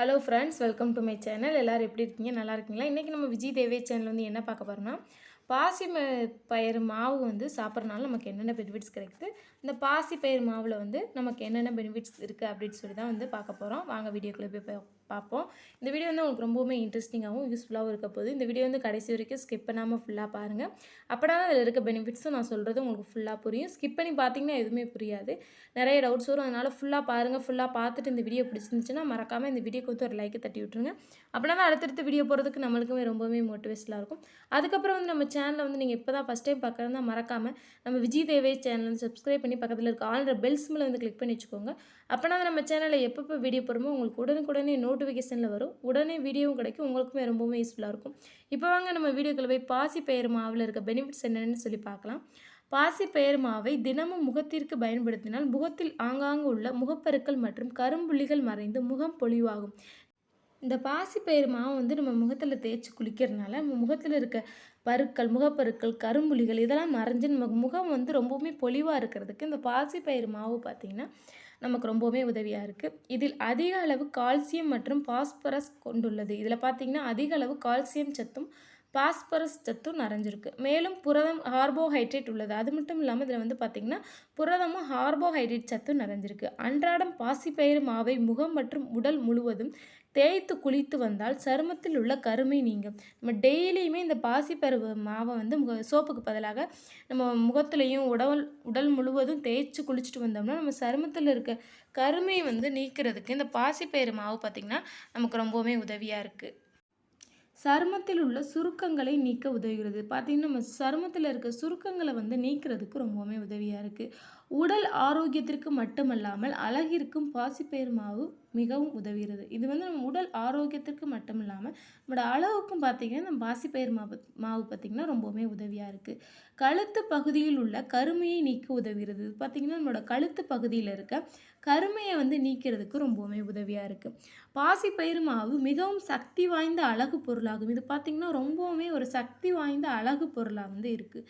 Hello friends welcome to my channel எல்லோரும் எப்படி இருக்கீங்க? நல்லா இருக்கீங்களா? இன்றைக்கி நம்ம விஜய் தேவே சேனல் வந்து என்ன பார்க்க போகிறோம்னா பாசி ம பயிறு மாவு வந்து சாப்பிட்றனால நமக்கு என்னென்ன பெனிஃபிட்ஸ் கிடைக்குது? இந்த பாசி பயிர் மாவில் வந்து நமக்கு என்னென்ன பெனிஃபிட்ஸ் இருக்குது அப்படின்னு சொல்லி தான் வந்து பார்க்க போகிறோம் வாங்க வீடியோக்குள்ளே போய் பார்ப்போம். இந்த வீடியோ வந்து உங்களுக்கு ரொம்பவுமே இன்ட்ரெஸ்டிங்காகவும் யூஸ்ஃபுல்லாகவும் இருக்க போகுது. இந்த வீடியோ வந்து கடைசி வரைக்கும் ஸ்கிப் பண்ணாமல் ஃபுல்லாக பாருங்கள் அப்போனா அதில் இருக்க பெனிஃபிட்ஸும் நான் சொல்கிறது உங்களுக்கு ஃபுல்லாக புரியும். ஸ்கிப் பண்ணி பார்த்தீங்கன்னா எதுவுமே புரியாது. நிறைய டவுட்ஸ் வரும். அதனால் ஃபுல்லாக பாருங்கள் ஃபுல்லாக பார்த்துட்டு இந்த வீடியோ பிடிச்சிருந்துச்சுன்னா மறக்காமல் இந்த வீடியோக்கு வந்து ஒரு லைக்கை தட்டி விட்ருங்க அப்படின்னா தான் அடுத்தடுத்து வீடியோ போகிறதுக்கு நம்மளுக்குமே ரொம்பவே மோட்டிவேஷனாக இருக்கும். அதுக்கப்புறம் வந்து நம்ம சேனலை வந்து நீங்கள் இப்போ தான் ஃபஸ்ட் டைம் பார்க்குறதா மறக்காமல் நம்ம விஜய் தேவே சேனல் வந்து சப்ஸ்கிரைப் பண்ணி பக்கத்தில் இருக்க ஆல்ரெடி பெல்ஸ் மேலே வந்து கிளிக் பண்ணி வச்சுக்கோங்க. அப்போனா நம்ம சேனலில் எப்பப்போ வீடியோ போகிறோமோ உங்களுக்கு உடனுக்குடனே நோட் நோட்டிஃபிகேஷனில் வரும். உடனே வீடியோவும் கிடைக்கும். உங்களுக்குமே ரொம்பவுமே யூஸ்ஃபுல்லாக இருக்கும். இப்போ வாங்க நம்ம வீடியோக்களை போய் பாசி பெயர் மாவில் இருக்க பெனிஃபிட்ஸ் என்னென்னு சொல்லி பார்க்கலாம். பாசி பெயர் மாவை தினமும் முகத்திற்கு பயன்படுத்தினால் முகத்தில் ஆங்காங்கு உள்ள முகப்பருக்கள் மற்றும் கரும்புள்ளிகள் மறைந்து முகம் பொலிவாகும். இந்த பாசிப்பயிறு மாவு வந்து நம்ம முகத்தில் தேய்ச்சி குளிக்கிறதுனால நம்ம முகத்தில் இருக்க பருக்கள் முகப்பருக்கள் கரும்புலிகள் இதெல்லாம் மறைஞ்சு நமக்கு முகம் வந்து ரொம்பவுமே பொலிவாக இருக்கிறதுக்கு இந்த பாசிப்பயிறு மாவு பார்த்திங்கன்னா நமக்கு ரொம்பவுமே உதவியாக இருக்குது இதில் அதிக அளவு கால்சியம் மற்றும் பாஸ்பரஸ் கொண்டுள்ளது. இதில் பார்த்திங்கன்னா அதிக அளவு கால்சியம் சத்தும் பாஸ்பரஸ் சத்தும் நிறைஞ்சிருக்கு. மேலும் புரதம் கார்போஹைட்ரேட் உள்ளது. அது மட்டும் இல்லாமல் இதில் வந்து பார்த்திங்கன்னா புரதமும் கார்போஹைட்ரேட் சத்தும் நிறைஞ்சிருக்கு. அன்றாடம் பாசிப்பயிறு மாவை முகம் மற்றும் உடல் முழுவதும் தேய்த்து குளித்து வந்தால் சருமத்தில் உள்ள கருமை நீங்கும். நம்ம டெய்லியுமே இந்த பாசிப்பருவ மாவை வந்து முக சோப்புக்கு பதிலாக நம்ம முகத்துலேயும் உடல் உடல் முழுவதும் தேய்ச்சி குளிச்சுட்டு வந்தோம்னா நம்ம சருமத்தில் இருக்க கருமையை வந்து நீக்கிறதுக்கு இந்த பாசிப்பயிறு மாவு பார்த்திங்கன்னா நமக்கு ரொம்பவுமே உதவியாக இருக்குது சருமத்தில் உள்ள சுருக்கங்களை நீக்க உதவுகிறது. பார்த்திங்கன்னா நம்ம சருமத்தில் இருக்க சுருக்கங்களை வந்து நீக்கிறதுக்கு ரொம்பவுமே உதவியாக இருக்குது உடல் ஆரோக்கியத்திற்கு மட்டுமல்லாமல் அழகிற்கும் பாசிப்பயிறு மாவு மிகவும் உதவுகிறது. இது வந்து நம்ம உடல் ஆரோக்கியத்திற்கு மட்டும் இல்லாமல் நம்மளோட அளவுக்கும் பார்த்திங்கன்னா நம்ம பாசிப்பயிறு மாவு மாவு பார்த்திங்கன்னா ரொம்பவுமே உதவியாக இருக்குது கழுத்து பகுதியில் உள்ள கருமையை நீக்க உதவுகிறது. இது பார்த்திங்கன்னா நம்மளோட கழுத்து பகுதியில் இருக்க கருமையை வந்து நீக்கிறதுக்கு ரொம்பவுமே உதவியாக இருக்குது பாசிப்பயிறு மாவு மிகவும் சக்தி வாய்ந்த அழகு பொருளாகும். இது பார்த்திங்கன்னா ரொம்பவுமே ஒரு சக்தி வாய்ந்த அழகு பொருளாக வந்து இருக்குது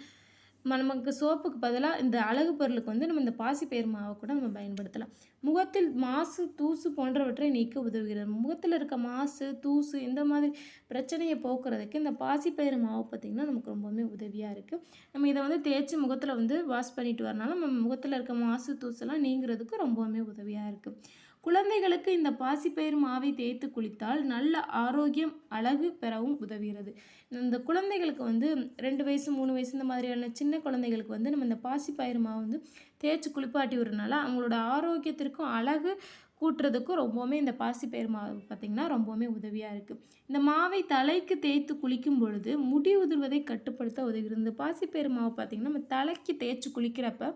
நமக்கு சோப்புக்கு பதிலாக இந்த அழகு பொருளுக்கு வந்து நம்ம இந்த பாசிப்பயிறு மாவை கூட நம்ம பயன்படுத்தலாம். முகத்தில் மாசு தூசு போன்றவற்றை நீக்க உதவுகிறது. முகத்தில் இருக்க மாசு தூசு இந்த மாதிரி பிரச்சனையை போக்குறதுக்கு இந்த பாசிப்பயிறு மாவு பார்த்திங்கன்னா நமக்கு ரொம்பவுமே உதவியாக இருக்குது நம்ம இதை வந்து தேய்ச்சி முகத்தில் வந்து வாஷ் பண்ணிட்டு வரனால நம்ம முகத்தில் இருக்க மாசு தூசெல்லாம் நீங்கிறதுக்கு ரொம்பவுமே உதவியாக இருக்குது குழந்தைகளுக்கு இந்த பாசிப்பயிறு மாவை தேய்த்து குளித்தால் நல்ல ஆரோக்கியம் அழகு பெறவும் உதவுகிறது. இந்த குழந்தைகளுக்கு வந்து ரெண்டு வயசு மூணு வயசு இந்த மாதிரியான சின்ன குழந்தைகளுக்கு வந்து நம்ம இந்த பாசிப்பயிறு மாவு வந்து தேய்ச்சி குளிப்பாட்டி விடுறதுனால அவங்களோட ஆரோக்கியத்திற்கும் அழகு கூட்டுறதுக்கும் ரொம்பவுமே இந்த பாசிப்பயிறு மாவு பார்த்திங்கன்னா ரொம்பவுமே உதவியாக இருக்குது இந்த மாவை தலைக்கு தேய்த்து குளிக்கும் பொழுது முடி உதிர்வதை கட்டுப்படுத்த உதவுகிறது. இந்த பாசிப்பயிறு மாவு பார்த்திங்கன்னா நம்ம தலைக்கு தேய்ச்சி குளிக்கிறப்ப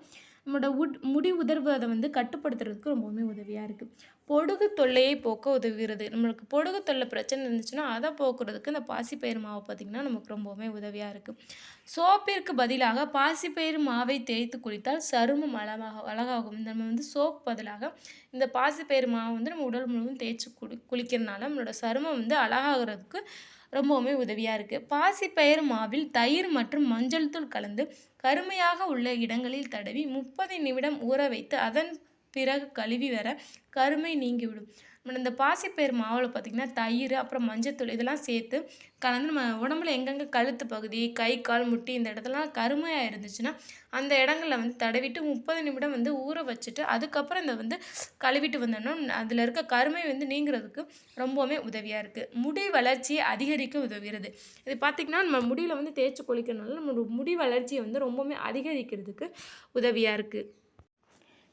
நம்மளோட உட் முடி உதர்வதை வந்து கட்டுப்படுத்துறதுக்கு ரொம்பவுமே உதவியாக இருக்குது பொடுகு தொல்லையை போக்க உதவுகிறது. நம்மளுக்கு பொடுகு தொல்லை பிரச்சனை இருந்துச்சுன்னா அதை போக்குறதுக்கு இந்த பாசிப்பயிறு மாவு பார்த்திங்கன்னா நமக்கு ரொம்பவுமே உதவியாக இருக்குது சோப்பிற்கு பதிலாக பாசிப்பயிறு மாவை தேய்த்து குளித்தால் சருமம் அழகாக அழகாகும். நம்ம வந்து சோப் பதிலாக இந்த பாசிப்பயிறு மாவு வந்து நம்ம உடல் முழுவதும் தேய்ச்சி குளி குளிக்கிறதுனால நம்மளோட சருமம் வந்து அழகாகிறதுக்கு ரொம்பவுமே உதவியாக இருக்குது பாசிப்பயிர் மாவில் தயிர் மற்றும் மஞ்சள் தூள் கலந்து கருமையாக உள்ள இடங்களில் தடவி முப்பது நிமிடம் ஊற வைத்து அதன் பிறகு கழுவி வர கருமை நீங்கிவிடும். நம்ம இந்த பாசிப்பயிறு மாவில் பார்த்திங்கன்னா தயிர் அப்புறம் மஞ்சத்தூள் இதெல்லாம் சேர்த்து கலந்து நம்ம உடம்புல எங்கெங்கே கழுத்து பகுதி கை கால் முட்டி இந்த இடத்துலலாம் கருமையாக இருந்துச்சுன்னா அந்த இடங்களில் வந்து தடவிட்டு முப்பது நிமிடம் வந்து ஊற வச்சுட்டு அதுக்கப்புறம் இந்த வந்து கழுவிட்டு வந்தோம்னா அதில் இருக்க கருமை வந்து நீங்கிறதுக்கு ரொம்பவுமே உதவியாக இருக்குது முடி வளர்ச்சியை அதிகரிக்க உதவுகிறது. இது பார்த்திங்கன்னா நம்ம முடியில் வந்து தேய்ச்சி குளிக்கிறதுனால நம்ம முடி வளர்ச்சியை வந்து ரொம்பவுமே அதிகரிக்கிறதுக்கு உதவியாக இருக்குது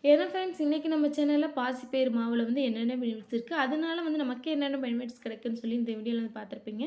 ஏன்னா ஃப்ரெண்ட்ஸ் இன்றைக்கி நம்ம சேனலில் பாசிப்பயிறு மாவில் வந்து என்னென்ன பெனிஃபிட்ஸ் இருக்குது அதனால வந்து நமக்கு என்னென்ன பெனிஃபிட்ஸ் கிடைக்குன்னு சொல்லி இந்த வீடியோவில் வந்து பார்த்துருப்பீங்க.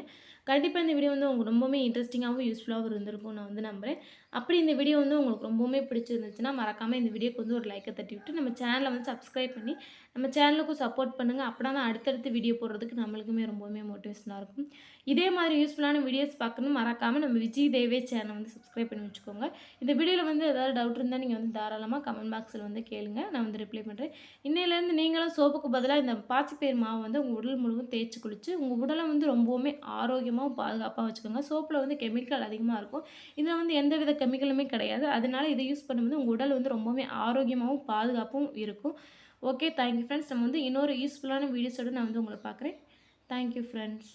கண்டிப்பாக இந்த வீடியோ வந்து உங்களுக்கு ரொம்பவுமே இன்ட்ரெஸ்டிங்காகவும் யூஸ்ஃபுல்லாகவும் இருந்திருக்கும் நான் வந்து நம்புகிறேன் அப்படி இந்த வீடியோ வந்து உங்களுக்கு ரொம்பவுமே பிடிச்சிருந்துச்சுன்னா மறக்காமல் இந்த வீடியோக்கு வந்து ஒரு லைக்கை தட்டி விட்டு நம்ம சேனலை வந்து சப்ஸ்கிரைப் பண்ணி நம்ம சேனலுக்கும் சப்போர்ட் பண்ணுங்கள் அப்படின்னா தான் அடுத்தடுத்து வீடியோ போடுறதுக்கு நம்மளுக்குமே ரொம்பவுமே மோட்டிவேஷனாக இருக்கும். இதே மாதிரி யூஸ்ஃபுல்லான வீடியோஸ் பார்க்கணும். மறக்காமல் நம்ம விஜய் தேவே சேனலை வந்து சப்ஸ்கிரைப் பண்ணி வச்சுக்கோங்க. இந்த வீடியோவில் வந்து ஏதாவது டவுட் இருந்தால் நீங்கள் வந்து தாராளமாக கமெண்ட் பாக்ஸில் வந்து கேளுங்க நான் வந்து ரிப்ளை பண்ணுறேன் இன்னையிலேருந்து நீங்களும் சோப்புக்கு பதிலாக இந்த பாசிப்பயிர் மாவு வந்து உங்கள் உடல் முழுவதும் தேய்ச்சி குளித்து உங்கள் உடலை வந்து ரொம்பவுமே ஆரோக்கியமாகவும் பாதுகாப்பாக வச்சுக்கோங்க. சோப்பில் வந்து கெமிக்கல் அதிகமாக இருக்கும். இதில் வந்து எந்தவித கெமிக்கலுமே கிடையாது. அதனால இதை யூஸ் பண்ணும்போது உங்கள் உடல் வந்து ரொம்பவுமே ஆரோக்கியமாகவும் பாதுகாப்பும் இருக்கும். ஓகே தேங்க்யூ ஃப்ரெண்ட்ஸ் நம்ம வந்து இன்னொரு யூஸ்ஃபுல்லான வீடியோஸோடு நான் வந்து உங்களை பார்க்குறேன். Thank you friends